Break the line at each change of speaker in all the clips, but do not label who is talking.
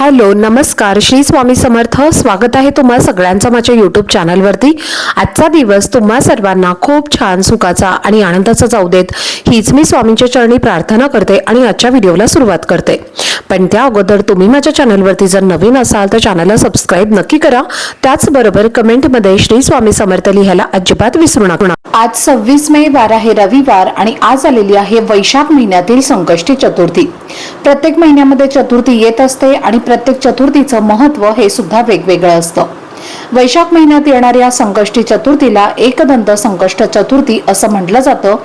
Hello नमस्कार. श्री स्वामी समर्थ. स्वागत आहे तुम्हा सगळ्यांचं माझ्या यूट्यूब चॅनलवरती आजचा दिवस तुम्हा सर्वांना खूप छान सुखाचा आणि आनंदाचा जाऊ देत. हीच मी स्वामींच्या चरणी प्रार्थना करते आणि आजच्या व्हिडिओला सुरुवात करते. पण त्या अगोदर तुम्ही माझ्या चॅनलवरती जर नवीन असाल तर चॅनलला सबस्क्राईब नक्की करा. त्याचबरोबर कमेंटमध्ये श्री स्वामी समर्थ लिहायला अजिबात विसरू नका.
आज सव्वीस मे वार आहे रविवार आणि आज आलेली आहे वैशाख महिन्यातील संकष्टी चतुर्थी. प्रत्येक महिन्यामध्ये चतुर्थी येत असते आणि प्रत्येक चतुर्थीचं महत्त्व हे सुद्धा वेगवेगळं असतं. वैशाख महिन्यात येणाऱ्या संकष्टी चतुर्थीला एकदंत संकष्ट चतुर्थी असं म्हटलं जातं.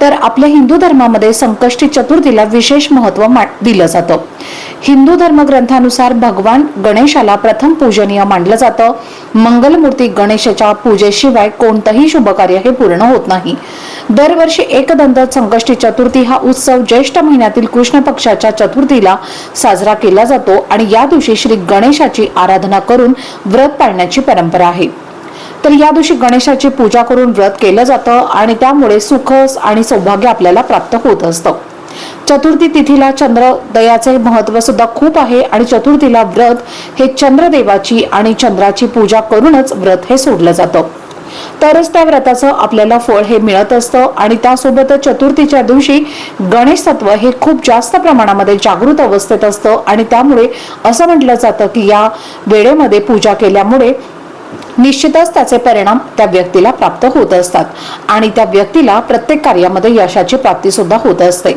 तर आपल्या हिंदू धर्मामध्ये संकष्टी चतुर्थीला विशेष महत्त्व दिलं जातं. हिंदू धर्मग्रंथानुसार भगवान गणेशाला प्रथम पूजनीय मानलं जातं. मंगलमूर्ती गणेशाच्या पूजेशिवाय कोणतंही शुभ कार्य हे पूर्ण होत नाही. दरवर्षी एकदंत संकष्टी चतुर्थी हा उत्सव ज्येष्ठ महिन्यातील कृष्ण पक्षाच्या चतुर्थीला साजरा केला जातो आणि या दिवशी श्री गणेशाची आराधना करून व्रत पाळण्याची परंपरा आहे. तर या दिवशी गणेशाची पूजा करून व्रत केलं जातं आणि त्यामुळे सुख आणि सौभाग्य आपल्याला प्राप्त होत असतं. चतुर्थी तिथीला चंद्रोदयाचे महत्त्व सुद्धा खूप आहे आणि चतुर्थीला व्रत हे चंद्रदेवाची आणि चंद्राची पूजा करूनच व्रत हे सोडलं जातं. तरच त्या व्रताचं आपल्याला फळ हे मिळत असतं आणि त्यासोबतच चतुर्थीच्या दिवशी गणेश तत्व हे खूप जास्त प्रमाणामध्ये जागृत अवस्थेत असतं आणि त्यामुळे असं म्हटलं जातं की या वेळेमध्ये पूजा केल्यामुळे निश्चितच त्याचे परिणाम त्या व्यक्तीला प्राप्त होत असतात. आणि त्या व्यक्तीला प्रत्येक कार्यामध्ये यशाची प्राप्ती सुद्धा होत असते.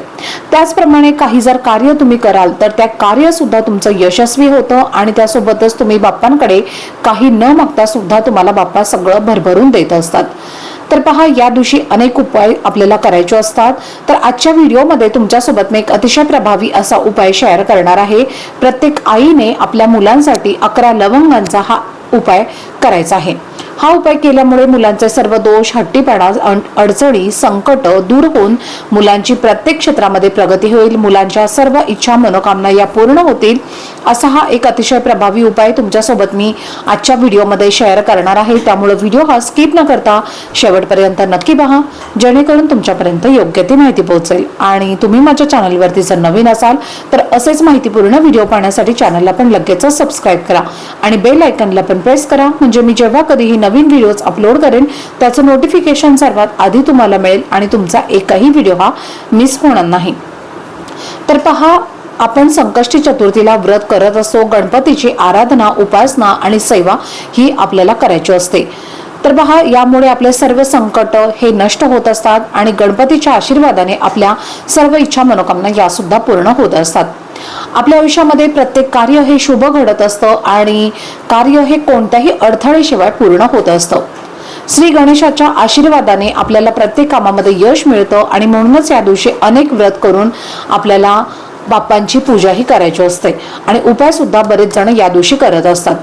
त्याचप्रमाणे काही जर कार्य तुम्ही कराल तर त्या कार्य सुद्धा तुमचं यशस्वी होतं आणि त्यासोबतच तुम्ही बाप्पांकडे काही न मागता सुद्धा तुम्हाला बाप्पा सगळं भरभरून देत असतात. तर पहा या दिवशी अनेक उपाय आपल्याला करायचे असतात. तर आजच्या व्हिडिओमध्ये तुमच्यासोबत मी एक अतिशय प्रभावी असा उपाय शेअर करणार आहे. प्रत्येक आईने आपल्या मुलांसाठी अकरा लवंगांचा हा उपाय करायचा आहे. हा उपाय केल्यामुळे मुलांचे सर्व दोष हट्टीपणा अण- अडचणी संकट दूर होऊन मुलांची प्रत्येक क्षेत्रामध्ये प्रगती होईल. मुलांच्या सर्व इच्छा मनोकामना या पूर्ण होतील असा हा एक अतिशय प्रभावी उपाय तुमच्यासोबत मी आजच्या व्हिडिओमध्ये शेअर करणार आहे. त्यामुळे व्हिडिओ हा स्किप न करता शेवटपर्यंत नक्की पहा. जेणेकरून तुमच्यापर्यंत योग्य ती माहिती पोहोचेल. आणि तुम्ही माझ्या चॅनलवरती जर नवीन असाल तर असेच माहितीपूर्ण व्हिडिओ पाहण्यासाठी चॅनलला पण लगेचच सबस्क्राईब करा. आणि बेल आयकनला पण प्रेस करा. म्हणजे मी जेव्हा कधीही नवीन व्हिडिओज अपलोड करेन त्याचं नोटिफिकेशन सर्वात आधी तुम्हाला मिळेल आणि तुमचा एकही व्हिडिओ हा मिस होणार नाही. तर पहा आपण संकष्टी चतुर्थीला व्रत करत असतो गणपतीची आराधना उपासना आणि सेवा ही आपल्याला करायची असते. तर पहा यामुळे आपले सर्व संकट हे नष्ट होत असतात आणि गणपतीच्या आशीर्वादाने आपल्या सर्व इच्छा मनोकामना या सुद्धा पूर्ण होत असतात. आपल्या आयुष्यामध्ये प्रत्येक कार्य हे शुभ घडत असतं आणि कार्य हे कोणत्याही अडथळेशिवाय पूर्ण होत असतं. श्री गणेशाच्या आशीर्वादाने आपल्याला प्रत्येक कामामध्ये यश मिळतं आणि म्हणूनच या दिवशी अनेक व्रत करून आपल्याला बाप्पांची पूजाही करायची असते. आणि उपाय सुद्धा बरेच जण या दिवशी करत असतात.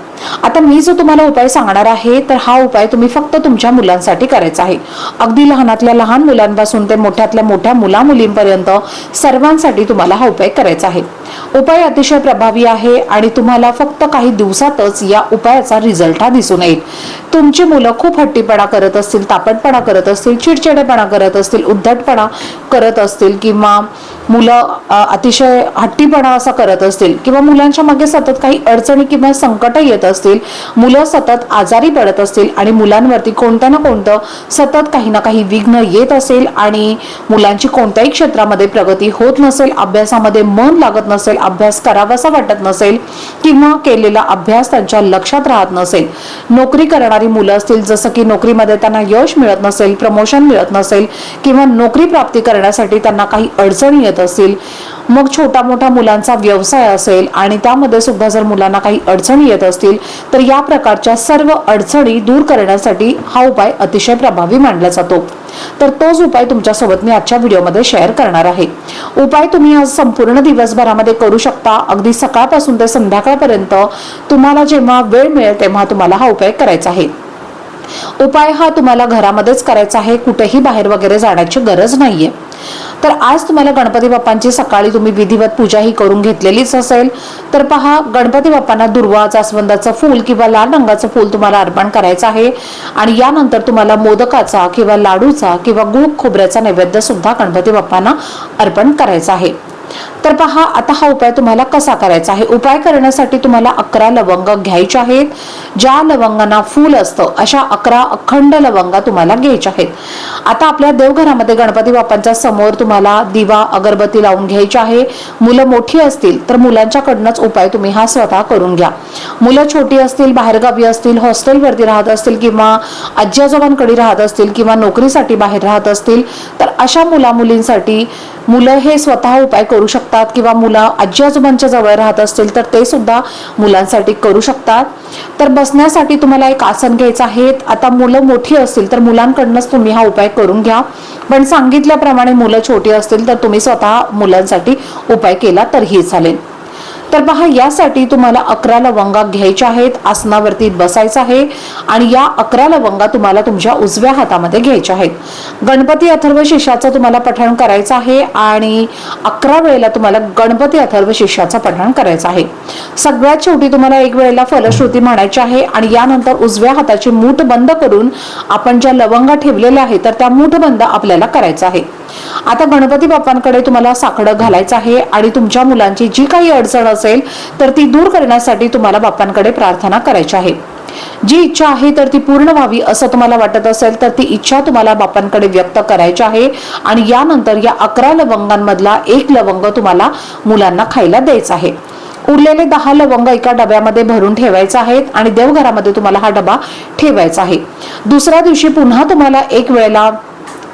आता मी जो तुम्हाला उपाय सांगणार आहे तर हा उपाय तुम्ही फक्त तुमच्या मुलांसाठी करायचा आहे. अगदी लहानातल्या लहान मुलांपासून ते मोठ्यातल्या मोठ्या मुला मुलींपर्यंत सर्वांसाठी तुम्हाला हा उपाय करायचा आहे. उपाय अतिशय प्रभावी आहे आणि तुम्हाला फक्त काही दिवसातच या उपायाचा रिझल्ट हा दिसून येईल. तुमची मुलं खूप हट्टीपणा करत असतील तापटपणा करत असतील चिडचिडेपणा करत असतील उद्धटपणा करत असतील किंवा मुलं अतिशय अतिशय हट्टीपणा असा करत असतील किंवा मुलांच्या मागे सतत काही अडचणी किंवा संकट येत असतील मुलं सतत आजारी पडत असतील आणि मुलांवरती कोणत्या ना कोणतं सतत काही ना काही विघ्न येत असेल आणि मुलांची कोणत्याही क्षेत्रामध्ये प्रगती होत नसेल अभ्यासामध्ये मन लागत नसेल अभ्यास करावासा वाटत नसेल किंवा केलेला अभ्यास त्यांच्या लक्षात राहत नसेल. नोकरी करणारी मुलं असतील जसं की नोकरीमध्ये त्यांना यश मिळत नसेल प्रमोशन मिळत नसेल किंवा नोकरी प्राप्ती करण्यासाठी त्यांना काही अडचणी येत असतील मग छोटा मोठा मुलांचा व्यवसाय असेल आणि त्यामध्ये सुद्धा जर मुलांना काही अडचणी येत असतील तर या प्रकारच्या सर्व अडचणी दूर करण्यासाठी हा उपाय अतिशय प्रभावी मानला जातो. तर तोच उपाय तुमच्यासोबत मी आजच्या व्हिडिओमध्ये शेअर करणार आहे. उपाय तुम्ही आज संपूर्ण दिवसभरामध्ये करू शकता. अगदी सकाळपासून ते संध्याकाळपर्यंत तुम्हाला जेव्हा वेळ मिळेल तेव्हा तुम्हाला हा उपाय करायचा आहे. उपाय हा तुम्हाला घरामध्येच करायचा आहे. कुठेही बाहेर वगैरे जाण्याची गरज नाहीये. तर आज तुम्हाला गणपती बाप्पांची सकाळी तुम्ही विधिवत पूजा ही करून घेतलेलीच असेल. तर पहा गणपती बाप्पांना दुर्वा जास्वंदाचं फूल किंवा लाल रंगाचं फूल तुम्हाला अर्पण करायचं आहे. आणि यानंतर तुम्हाला मोदकाचा किंवा लाडूचा किंवा गुळ खोबऱ्याचा नैवेद्य सुद्धा गणपती बाप्पांना अर्पण करायचा आहे. तर पहा आता हा उपाय तुम्हाला कसा करायचा आहे? उपाय करण्यासाठी तुम्हाला अकरा लवंग घ्यायचे आहेत. ज्या लवंगांना फूल असतं अशा अकरा अखंड लवंगा तुम्हाला घ्यायच्या आहेत. आता आपल्या देवघरामध्ये गणपती बाप्पांच्या समोर तुम्हाला दिवा अगरबत्ती लावून घ्यायची आहे. मुलं मोठी असतील तर मुलांच्याकडनंच उपाय तुम्ही हा स्वतः करून घ्या. मुलं छोटी असतील बाहेरगावी असतील हॉस्टेलवरती राहत असतील किंवा आजी आजोबांकडे राहत असतील किंवा नोकरीसाठी बाहेर राहत असतील तर अशा मुला मुलींसाठी मुलं हे स्वतः उपाय करू शकतात. किंवा मुलं आजी आजोबांच्या जवळ राहत असतील तर ते सुद्धा मुलांसाठी करू शकतात. तर बसण्यासाठी तुम्हाला एक आसन घ्यायचं आहे. आता मुलं मोठी असतील तर मुलांकडनंच तुम्ही हा उपाय करून घ्या. पण सांगितल्याप्रमाणे मुलं छोटी असतील तर तुम्ही स्वतः मुलांसाठी उपाय केला तरीही चालेल. तर पहा यासाठी तुम्हाला अकरा लवंगा घ्यायच्या आहेत आसनावरती बसायचं आहे आणि या अकरा लवंगा तुम्हाला तुमच्या उजव्या हातामध्ये घ्यायच्या आहेत. गणपती अथर्व शिष्याचं तुम्हाला पठण करायचं आहे आणि अकरा वेळेला तुम्हाला गणपती अथर्व शिष्याचं पठण करायचं आहे. सगळ्यात शेवटी तुम्हाला एक वेळेला फलश्रुती म्हणायची आहे आणि यानंतर उजव्या हाताची मूठ बंद करून आपण ज्या लवंगा ठेवलेल्या आहेत तर त्या मूठ बंद आपल्याला करायचं आहे. आता गणपती बाप्पांकडे तुम्हाला साकडं घालायचं आहे आणि तुमच्या मुलांची जी काही अडचण असेल तर ती दूर करण्यासाठी तुम्हाला बाप्पांकडे प्रार्थना करायची आहे. जी इच्छा आहे तर ती पूर्ण व्हावी असं तुम्हाला वाटत असेल तर ती इच्छा तुम्हाला बाप्पांकडे व्यक्त करायची आहे. आणि यानंतर या अकरा लवंगांमधला एक लवंग तुम्हाला मुलांना खायला द्यायचा आहे. उरलेले दहा लवंग एका डब्यामध्ये भरून ठेवायचे आहेत आणि देवघरामध्ये तुम्हाला हा डबा ठेवायचा आहे. दुसऱ्या दिवशी पुन्हा तुम्हाला एक वेळेला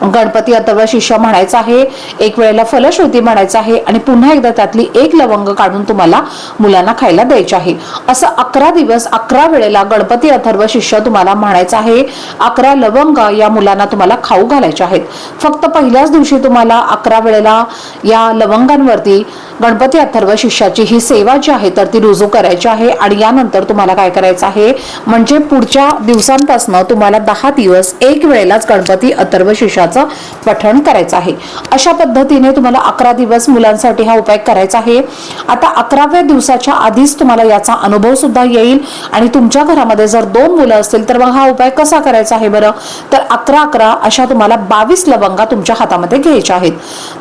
गणपती अथर्व शिष्य म्हणायचं आहे एक वेळेला फलश्रुती म्हणायचं आहे आणि पुन्हा एकदा त्यातली एक लवंग काढून तुम्हाला मुलांना खायला द्यायची आहे. असं अकरा दिवस अकरा वेळेला गणपती अथर्व शिष्य तुम्हाला म्हणायचं आहे अकरा लवंग या मुलांना तुम्हाला खाऊ घालायचे आहेत. फक्त पहिल्याच दिवशी तुम्हाला अकरा वेळेला या लवंगांवरती गणपती अथर्व शिष्याची ही सेवा जी आहे तर ती रुजू करायची आहे आणि यानंतर तुम्हाला काय करायचं आहे? म्हणजे पुढच्या दिवसांपासून तुम्हाला दहा दिवस एक वेळेलाच गणपती अथर्व शिष्याचं पठण करायचं आहे. अशा पद्धतीने तुम्हाला अकरा दिवस मुलांसाठी हा उपाय करायचा आहे. आता अकराव्या दिवसाच्या आधीच तुम्हाला याचा अनुभव सुद्धा येईल आणि तुमच्या घरामध्ये जर दोन मुलं असतील तर मग हा उपाय कसा करायचा आहे बरं? तर अकरा अकरा अशा तुम्हाला बावीस लवंगा तुमच्या हातामध्ये घ्यायच्या आहेत.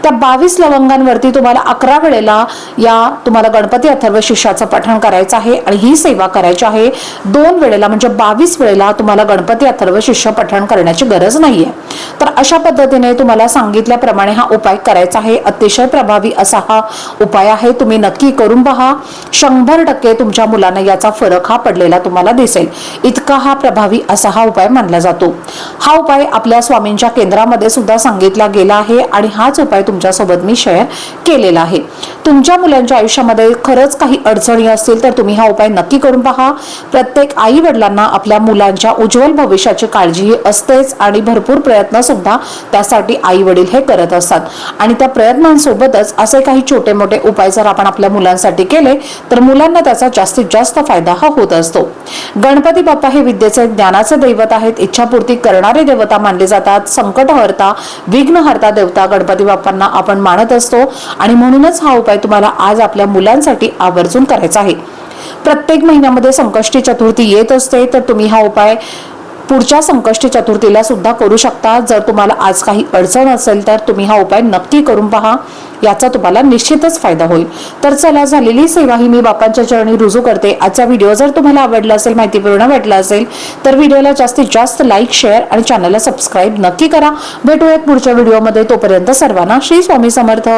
त्या बावीस लवंगांवरती तुम्हाला अकरा वेळेला या तुम्हाला गणपती अथर्व शिष्याचं पठण करायचं आहे आणि ही सेवा करायची आहे. दोन वेळेला म्हणजे बावीस वेळेला तुम्हाला गणपती अथर्व शिष्य पठण करण्याची गरज नाहीये. तर अशा पद्धतीने तुम्हाला सांगितल्याप्रमाणे हा उपाय करायचा आहे. अतिशय प्रभावी असा हा उपाय आहे. तुम्ही नक्की करून पहा. शंभर टक्के तुमच्या मुलांना याचा फरक हा पडलेला तुम्हाला दिसेल. इतका हा प्रभावी असा हा उपाय मानला जातो. हा उपाय आपल्या स्वामींच्या केंद्रामध्ये सुद्धा सांगितला गेला आहे आणि हाच उपाय तुमच्यासोबत मी शेअर केलेला आहे. तुमच्या मुलांच्या आयुष्यामध्ये खरंच काही अडचणी असतील तर तुम्ही हा उपाय नक्की करून पहा. प्रत्येक आई वडिलांना आपल्या मुलांच्या उज्ज्वल भविष्याची काळजीही असतेच आणि भरपूर प्रयत्न सुद्धा त्यासाठी आई वडील हे करत असतात. आणि त्या प्रयत्नांसोबतच असे काही छोटे मोठे उपाय जर आपण आपल्या मुलांसाठी केले तर मुलांना त्याचा जास्तीत जास्त फायदा हा होत असतो. गणपती बाप्पा हे विद्येचे ज्ञानाचे दैवत आहेत. इच्छापूर्ती करणारे देवता मानले जातात. संकटहर्ता विघ्नहर्ता देवता गणपती बाप्पांना आपण मानत असतो. आणि म्हणूनच हा उपाय तुम्हाला आज आपल्या मुलांसाठी आवर्जून करायचा आहे. प्रत्येक महिन्यामध्ये संकष्टी चतुर्थी येत असते तर तुम्ही हा उपाय पुढच्या संकष्टी चतुर्थीला सुद्धा करू शकता. जर तुम्हाला आज काही अडचण असेल तर तुम्ही हा उपाय नक्की करून पहा. याचा तुम्हाला निश्चितच फायदा होईल. तर चला झालेली सेवा ही मी बापांच्या चरणी रुजू करते. आजचा व्हिडिओ जर तुम्हाला आवडला असेल माहितीपूर्ण वाटला असेल तर व्हिडिओला जास्तीत जास्त लाईक शेअर आणि चॅनलला सबस्क्राईब नक्की करा. भेटूयात पुढच्या व्हिडिओमध्ये. तोपर्यंत सर्वांना श्री स्वामी समर्थ.